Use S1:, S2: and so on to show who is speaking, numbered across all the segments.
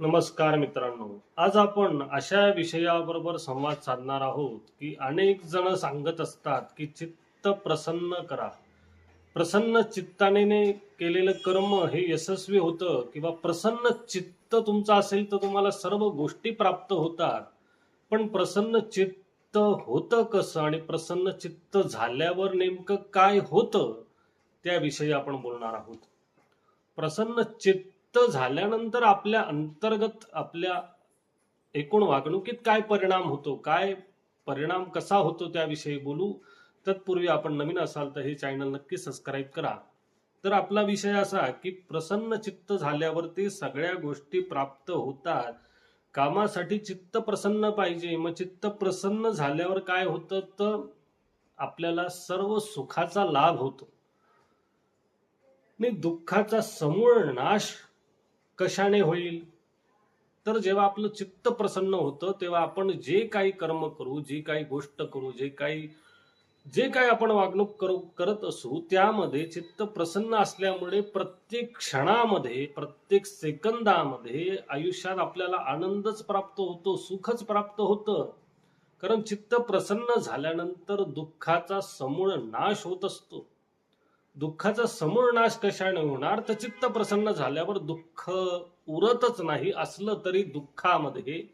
S1: नमस्कार मित्रांनो. आज आपण अशा विषयाबरोबर संवाद साधणार आहोत की अनेक जण सांगत असतात की चित्त प्रसन्न करा. प्रसन्न चित्ताने केलेलं कर्म हे यशस्वी होतं किंवा प्रसन्न चित्त तुमचं असेल तर तुम्हाला सर्व गोष्टी प्राप्त होतात. पण प्रसन्न चित्त होतं कसं आणि प्रसन्न चित्त झाल्यावर नेमकं काय होतं? त्याविषयी आपण बोलणार आहोत. प्रसन्न चित्त झाल्यानंतर आपल्या अंतर्गत आपल्या एकूण वागणुकीत काय परिणाम होतो? काय परिणाम कसा होतो त्याविषयी बोलू? तत्पूर्वी आपण नवीन असाल तर हे चॅनल नक्की सबस्क्राईब करा. तर आपला विषय असा की प्रसन्न चित्त झाल्यावरती सगळ्या गोष्टी प्राप्त होतात. कामासाठी चित्त प्रसन्न पाहिजे. मग चित्त प्रसन्न झाल्यावर काय होतं? तर आपल्याला सर्व सुखाचा लाभ होतो. आणि दुःखाचा समूळ नाश कशाने होईल? तर जेव्हा आपलं चित्त प्रसन्न होतं तेव्हा आपण जे काही कर्म करू जी काही गोष्ट करू जे काही जे काही आपण वागणूक करू करत असू त्यामध्ये चित्त प्रसन्न असल्यामुळे प्रत्येक क्षणामध्ये प्रत्येक सेकंदामध्ये आयुष्यात आपल्याला आनंदच प्राप्त होतो सुखच प्राप्त होतं. कारण चित्त प्रसन्न झाल्यानंतर दुःखाचा समूळ नाश होत असतो. दुःखाचा समूळ नाश कशाने होणार? तर चित्त प्रसन्न झाल्यावर दुःख उरतच नाही. असलं तरी दुःखामध्ये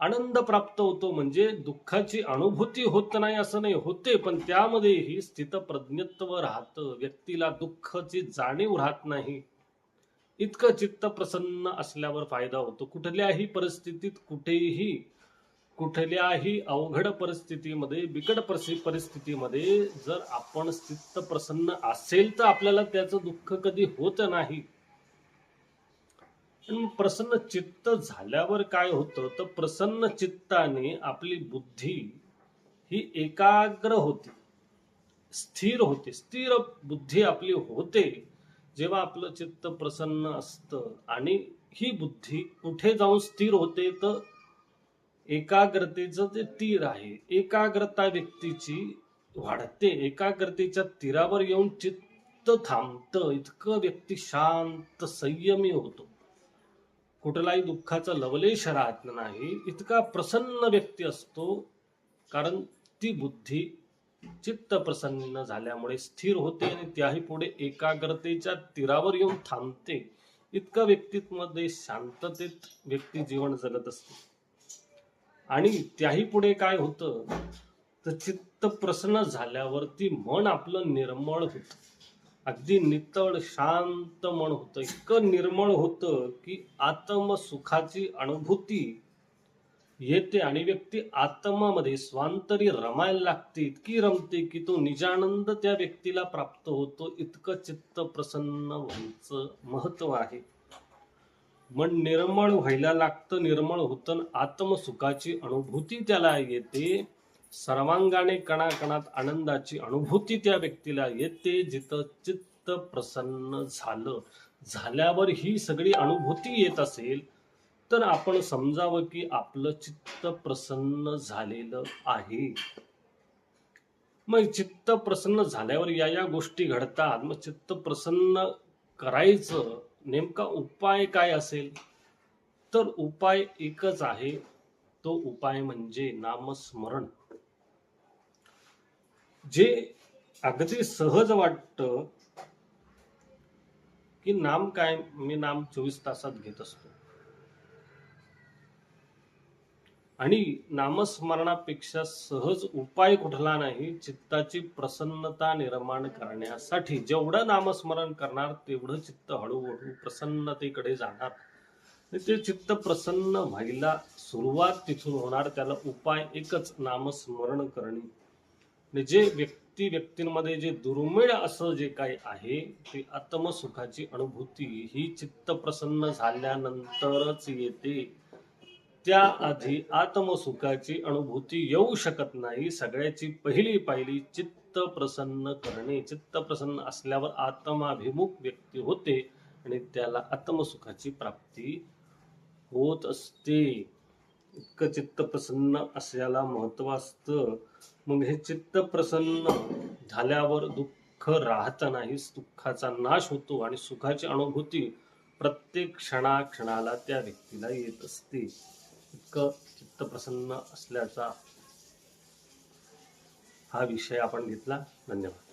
S1: आनंद प्राप्त होतो. म्हणजे दुःखाची अनुभूती होत नाही असं नाही होते. पण त्यामध्येही स्थितप्रज्ञत्व राहतं. व्यक्तीला दुःखाची जाणीव राहत नाही. इतकं चित्त प्रसन्न असल्यावर फायदा होतो. कुठल्याही परिस्थितीत कुठेही कुठल्याही अवघड परिस्थितीमध्ये बिकट परिस्थितीमध्ये जर आपण स्थित प्रसन्न असेल तर आपल्याला त्याचं दुःख कधी होत नाही. प्रसन्न चित्त झाल्यावर काय होतं? तर प्रसन्न चित्ताने आपली बुद्धी ही एकाग्र होते. स्थिर होते. स्थिर बुद्धी आपली होते. जेव्हा आपलं चित्त प्रसन्न असतं आणि ही बुद्धी कुठे जाऊन स्थिर होते तर एकाग्रतेचं जे तीर आहे एकाग्रता व्यक्तीची वाढते. एकाग्रतेच्या तीरावर येऊन चित्त थांबतं. इतकं व्यक्ती शांत संयमी होतो. कुठलाही दुःखाचा लवलेश राहत नाही. इतका प्रसन्न व्यक्ती असतो कारण ती बुद्धी चित्त प्रसन्न झाल्यामुळे स्थिर होते आणि त्याही पुढे एकाग्रतेच्या तीरावर येऊन थांबते. इतकं व्यक्तीमध्ये शांततेत व्यक्ती जीवन जगत असते. आणि त्याही पुढे काय होतं? तर चित्त प्रसन्न झाल्यावरती मन आपलं निर्मळ होतं. अगदी नितळ शांत मन होतं. इतकं निर्मळ होतं की आत्मसुखाची अनुभूती येते आणि व्यक्ती आत्मामध्ये स्वांतरी रमायला लागते. इतकी रमते की तो निजानंद त्या व्यक्तीला प्राप्त होतो. इतकं चित्त प्रसन्न व्हायचं महत्त्व आहे. मन निर्मळ व्हायला लागतं निर्मळ होतं आणि आत्मसुखाची अनुभूती त्याला येते. सर्वांगाने कणाकणात आनंदाची अनुभूती त्या व्यक्तीला येते जिथं चित्त प्रसन्न झालं. झाल्यावर ही सगळी अनुभूती येत असेल तर आपण समजावं की आपलं चित्त प्रसन्न झालेलं आहे. मग चित्त प्रसन्न झाल्यावर या या गोष्टी घडतात. मग चित्त प्रसन्न करायचं नेमका उपाय काय असेल? तर उपाय एकच आहे. तो उपाय म्हणजे नामस्मरण. जे अगदी सहज वाटतं की नाम काय? मी नाम चोवीस तासात घेत असतो. आणि नामस्मरणापेक्षा सहज उपाय कुठला नाही चित्ताची प्रसन्नता निर्माण करण्यासाठी जेवढं नामस्मरण करणार तेवढं चित्त हळूहळू प्रसन्नतेकडे जाणार. ते चित्त प्रसन्न व्हायला सुरुवात तिथून होणार त्याला उपाय एकच नामस्मरण करणे. आणि जे व्यक्ती व्यक्तींमध्ये जे दुर्मिळ असं जे काही आहे ते आत्मसुखाची अनुभूती ही चित्त प्रसन्न झाल्यानंतरच येते. त्याआधी आत्मसुखाची अनुभूती येऊ शकत नाही. सगळ्याची पहिली पायरी चित्त प्रसन्न करणे. चित्त प्रसन्न असल्यावर आत्माभिमुख व्यक्ती होते आणि त्याला आत्मसुखाची प्राप्ती होत असते. इतकं चित्त प्रसन्न असल्याला महत्त्व असतं. मग हे चित्त प्रसन्न झाल्यावर दुःख राहत नाही. दुःखाचा नाश होतो आणि सुखाची अनुभूती प्रत्येक क्षणाक्षणाला त्या व्यक्तीला येत असते. इतकं चित्त प्रसन्न असल्याचा हा विषय आपण घेतला. धन्यवाद.